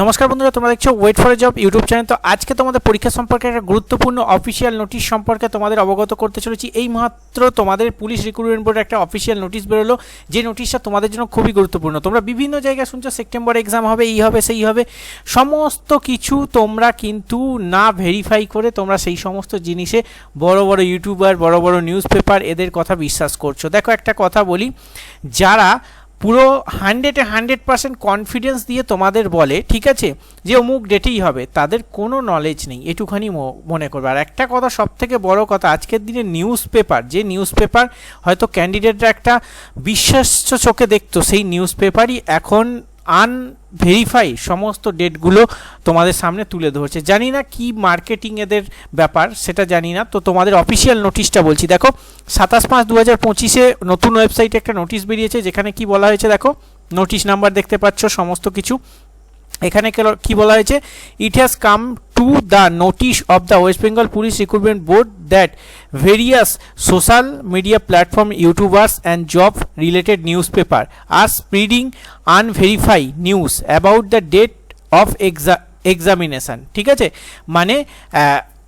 নমস্কার বন্ধুরা, তোমরা দেখছ wait for job YouTube channel তো আজকে তোমাদের পরীক্ষা সম্পর্কে একটা গুরুত্বপূর্ণ অফিসিয়াল নোটিশ সম্পর্কে তোমাদের অবগত করতে চলেছি। এই মাত্র তোমাদের পুলিশ রিক্রুটমেন্ট বোর্ডের একটা অফিসিয়াল নোটিশ বেরোলো, যে নোটিশটা তোমাদের জন্য খুবই গুরুত্বপূর্ণ। তোমরা বিভিন্ন জায়গায় শুনছো সেপ্টেম্বর এক্সাম হবে, এই হবে, সেই হবে। সমস্ত কিছু তোমরা কিন্তু না ভেরিফাই করে তোমরা সেই সমস্ত জিনিসে বড় বড় ইউটিউবার বড় বড় নিউজ পেপার এদের কথা বিশ্বাস করছ। দেখো একটা কথা বলি, যারা পুরো হান্ড্রেডে হান্ড্রেড পার্সেন্ট কনফিডেন্স দিয়ে তোমাদের বলে, ঠিক আছে? যে অমুক ডেটেই হবে, তাদের কোনো নলেজ নেই, এটুখানি মনে করবে। আর একটা কথা সব থেকে বড় কথা, আজকের দিনে নিউজ পেপার যে নিউজ পেপার হয়তো ক্যান্ডিডেটরা একটা বিশ্বাস্য চোখে দেখতো, সেই নিউজ পেপারই এখন আনভেরিফাই সমস্ত ডেটগুলো তোমাদের সামনে তুলে ধরছে। জানি না কি মার্কেটিং এদের ব্যাপার, সেটা জানি না। তো তোমাদের অফিসিয়াল নোটিশটা বলছি। দেখো, সাতাশ পাঁচ দু হাজার পঁচিশে নতুন ওয়েবসাইটে একটা নোটিশ বেরিয়েছে, যেখানে কি বলা হয়েছে দেখো নোটিশ নাম্বার দেখতে পাচ্ছ, সমস্ত কিছু। এখানে কি বলা হয়েছে? It has come the notice of the West Bengal police recruitment board that various social media platform youtubers and job related newspaper are spreading unverified news about the date of exa examination ঠিক আছে? মানে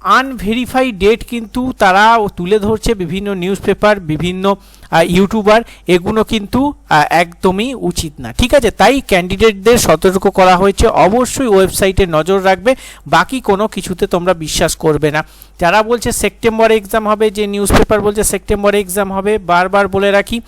আনভেরিফাই date কিন্তু তারা তুলে ধরছে বিভিন্ন news paper বিভিন্ন YouTuber এগুলো কিন্তু একদমই উচিত না। ঠিক আছে? তাই ক্যান্ডিডেটদের সতর্ক করা হয়েছে। অবশ্যই ওয়েবসাইটে নজর রাখবে। বাকি কোনো কিছুতে তোমরা বিশ্বাস করবে না। যারা বলছে সেপ্টেম্বরে এক্সাম হবে, যে নিউজ পেপার বলছে সেপ্টেম্বরে এক্সাম হবে, বারবার বলে রাখি,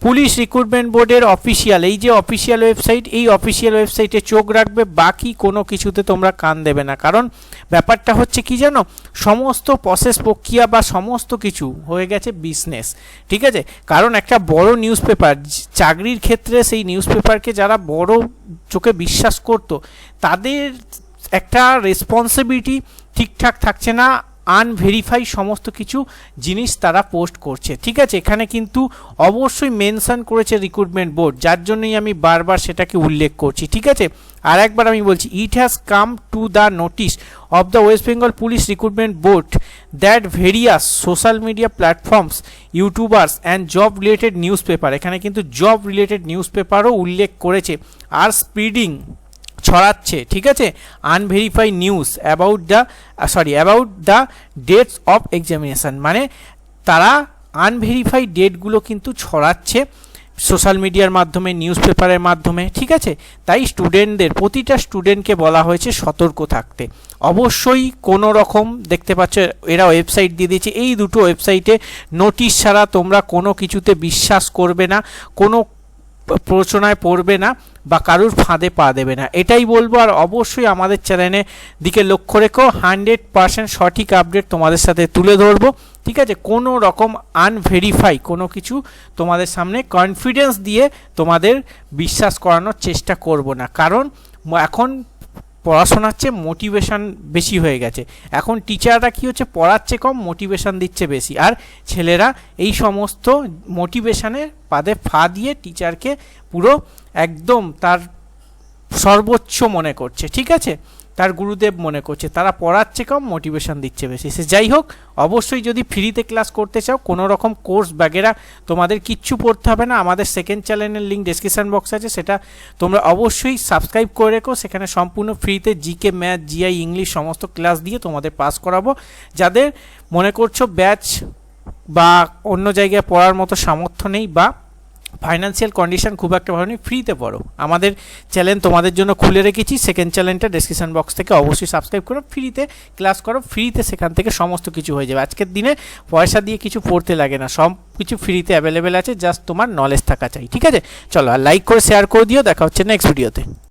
পুলিশ রিক্রুটমেন্ট বোর্ডের অফিসিয়াল এই যে অফিসিয়াল ওয়েবসাইট এই অফিসিয়াল ওয়েবসাইটে চোখ রাখবে। বাকি কোনো কিছুতে তোমরা কান দেবে না। কারণ ব্যাপারটা হচ্ছে কি জানো? সমস্ত প্রসেস প্রক্রিয়া বা সমস্ত কিছু হয়ে গেছে বিজনেস ঠিক আছে? কারণ একটা বড় নিউজ পেপার চাকরির ক্ষেত্রে সেই নিউজ পেপারকে যারা বড় চোখে বিশ্বাস করত, তাদের একটা রেসপন্সিবিলিটি ঠিকঠাক থাকছে না আনভেরিফাই সমস্ত কিছু জিনিস তারা পোস্ট করছে। ঠিক আছে? এখানে কিন্তু অবশ্যই মেনশন করেছে রিক্রুটমেন্ট বোর্ড যার জন্যই আমি বারবার সেটাকে উল্লেখ করছি। ঠিক আছে? আর একবার আমি বলছি it has come to the notice of the West Bengal police recruitment board that various social media platforms youtubers and job related newspaper এখানে কিন্তু জব রিলেটেড নিউজ পেপারও উল্লেখ করেছে আর স্পিডিং ছড়াচ্ছে, ঠিক আছে? Unverified news about the sorry about the dates of examination মানে তারা আনভেরিফাই ডেটগুলো কিন্তু ছড়াচ্ছে সোশ্যাল মিডিয়ার মাধ্যমে নিউজ পেপারের মাধ্যমে, ঠিক আছে? তাই স্টুডেন্টদের প্রতিটা স্টুডেন্টকে বলা হয়েছে সতর্ক থাকতে। অবশ্যই কোনো রকম, দেখতে পাচ্ছ, এরা ওয়েবসাইট দিয়ে দিয়েছে, এই দুটো ওয়েবসাইটে নোটিশ ছাড়া তোমরা কোনো কিছুতে বিশ্বাস করবে না, কোনো প্রচনায় পড়বে না। বা কারুর ফাঁদে পা দেবে না। এটাই বলব আর অবশ্যই আমাদের চ্যানেলে দিকে লক্ষ্য রেখো, হান্ড্রেড পার্সেন্ট সঠিক আপডেট তোমাদের সাথে তুলে ধরবো, ঠিক আছে? কোনো রকম আনভেরিফাই কোনো কিছু তোমাদের সামনে কনফিডেন্স দিয়ে তোমাদের বিশ্বাস করানোর চেষ্টা করব না। কারণ এখন পড়াশোনার চেয়ে মোটিভেশান বেশি হয়ে গেছে। এখন টিচাররা কী হচ্ছে? পড়াচ্ছে কম মোটিভেশান দিচ্ছে বেশি। আর ছেলেরা এই সমস্ত মোটিভেশানের পাদে ফা দিয়ে টিচারকে পুরো একদম তার সর্বোচ্চ মনে করছে। ঠিক আছে? তার গুরুদেব মনে করছে, তারা পড়াচ্ছে কম মোটিভেশন দিচ্ছে বেশি। সে যাই হোক, অবশ্যই যদি ফ্রিতে ক্লাস করতে চাও, কোনো রকম কোর্স বাগেরা তোমাদের কিচ্ছু পড়তে হবে না। আমাদের সেকেন্ড চ্যানেলের লিঙ্ক ডেসক্রিপশন বক্স আছে, সেটা তোমরা অবশ্যই সাবস্ক্রাইব করে রেখো। সেখানে সম্পূর্ণ ফ্রিতে জিকে ম্যাথ জিআই ইংলিশ সমস্ত ক্লাস দিয়ে তোমাদের পাস করাবো। যাদের মনে করছ ব্যাচ বা অন্য জায়গায় পড়ার মতো সামর্থ্য নেই বা ফাইন্যান্সিয়াল কন্ডিশন খুব একটা ভালো নেই ফ্রিতে পড়ো। আমাদের চ্যানেল তোমাদের জন্য খুলে রেখেছি সেকেন্ড চ্যানেলটা ডিসক্রিপশন বক্স থেকে অবশ্যই সাবস্ক্রাইব করো ফ্রিতে ক্লাস করো ফ্রিতে সেখান থেকে সমস্ত কিছু হয়ে যাবে। আজকের দিনে পয়সা দিয়ে কিছু পড়তে লাগে না, সব কিছু ফ্রিতে অ্যাভেলেবেল আছে জাস্ট তোমার নলেজ থাকা চাই, ঠিক আছে? চলো আর লাইক করে শেয়ার করে দিও, দেখা হচ্ছে নেক্সট ভিডিওতে